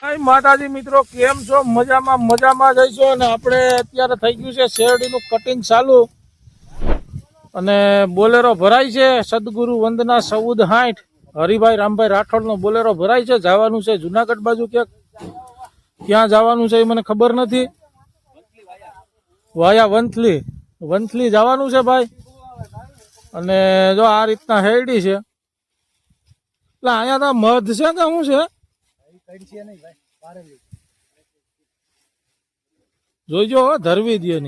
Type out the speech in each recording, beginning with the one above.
માતાજી મિત્રો, કેમ છો? મજામાં મજામાં જઈશો અને આપણે અત્યારે થઈ ગયું છે શેરડીનું કટિંગ ચાલુ. અને બોલેરો ભરાય છે, સદગુરુ વંદના સૌદ હાઠ. હરિભાઈ રામભાઈ રાઠોડનો બોલેરો ભરાય છે, જવાનું છે જુનાગઢ બાજુ ક્યાંક? ક્યાં જવાનું છે એ મને ખબર નથી. વાયા વંથલી. વંથલી જવાનું છે ભાઈ. અને જો આ રીતના હેરડી છે. એટલે અહીંયા તો મધ છે કે શું છે? જોઈજો ધરવી દે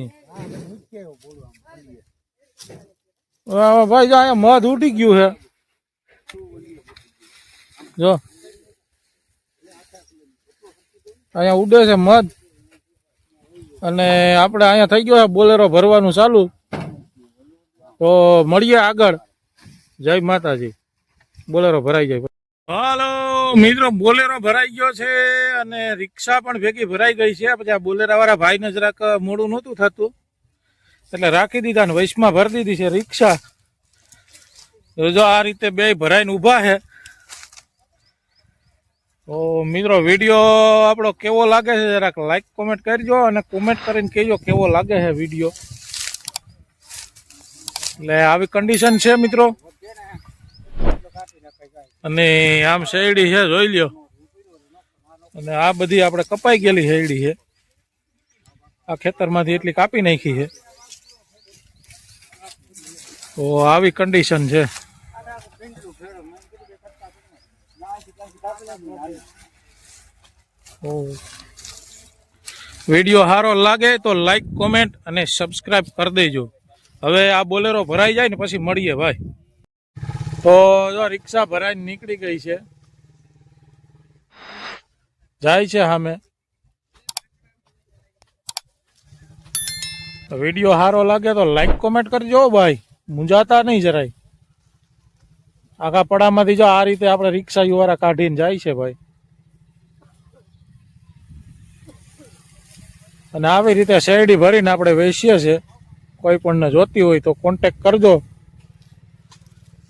ભાઈ જો અહીંયા મધ ઉડી ગયું છે. જો. અહીંયા ઉડે છે મધ. અને આપણે અહીંયા થઈ ગયો છે બોલેરો ભરવાનું ચાલુ. તો મળીએ આગળ. જય માતાજી. બોલેરો ભરાઈ જાય. હાલો. મિત્રો, બોલેરો ભરાઈ ગયો છે અને રિક્ષા પણ ભેગી ભરાઈ ગઈ છે. પછી આ બોલેરા વાળા ભાઈને જરાક મોડું નહોતું થતું. એટલે રાખી દીધા ને વૈશમાં ભરી દીધી છે રિક્ષા. જો આ રીતે બે ભરાઈને ઊભા છે. તો મિત્રો, વીડિયો આપણો કેવો લાગે છે જરાક લાઈક કોમેન્ટ કરજો અને કોમેન્ટ કરીને કહેજો કેવો લાગે છે વીડિયો. એટલે આવી કન્ડિશન છે, મિત્રો. અને આમ શેરડી છે, જોઈ લ્યો. અને આ બધી આપણે કપાઈ ગયેલી શેરડી છે. આ ખેતરમાંથી એટલી કાપી નાખી છે. તો આવી કન્ડિશન છે. વીડિયો સારો લાગે તો લાઈક કોમેન્ટ અને સબસ્ક્રાઈબ કરી દેજો. હવે આ બોલેરો ભરાઈ જાય ને પછી મળીએ ભાઈ. તો જો રિક્ષા ભરાઈને નીકળી ગઈ છે. જાય છે સામે. વીડિયો સારો લાગે તો લાઈક કોમેન્ટ કરજો ભાઈ. મૂંઝાતા નહીં જરાય. આખા પડામાંથી જો આ રીતે આપણે રિક્ષા યુવારા કાઢીને જાય છે ભાઈ. અને આવી રીતે શેરડી ભરીને આપણે વેચીએ છીએ. કોઈ પણને જોતી હોય તો કોન્ટેક કરજો.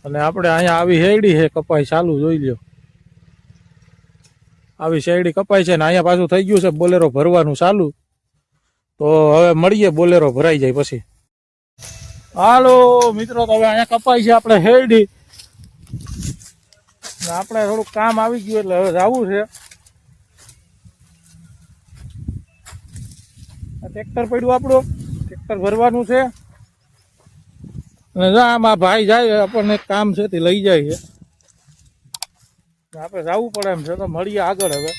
અને આપણે અહીંયા આવી શેરડી છે કપાઈ ચાલુ જોઈ લ્યો. આવી શેરડી કપાઈ છે ને અહીંયા પાછું થઈ ગયું છે, બોલેરો ભરવાનું ચાલુ. તો હવે મળીએ, બોલેરો ભરાઈ જાય પછી. હાલો, મિત્રો, તો હવે અહીંયા કપાઈ છે આપણે શેરડી. આપણે થોડુંક કામ આવી ગયું એટલે હવે જવું છે. ટ્રેક્ટર પડ્યું આપણું. ટ્રેક્ટર ભરવાનું છે. અને આમાં ભાઈ જાય, આપણને કામ છે, તે લઈ જાય છે. આપણે જવું પડે એમ છે, તો મળીએ આગળ હવે.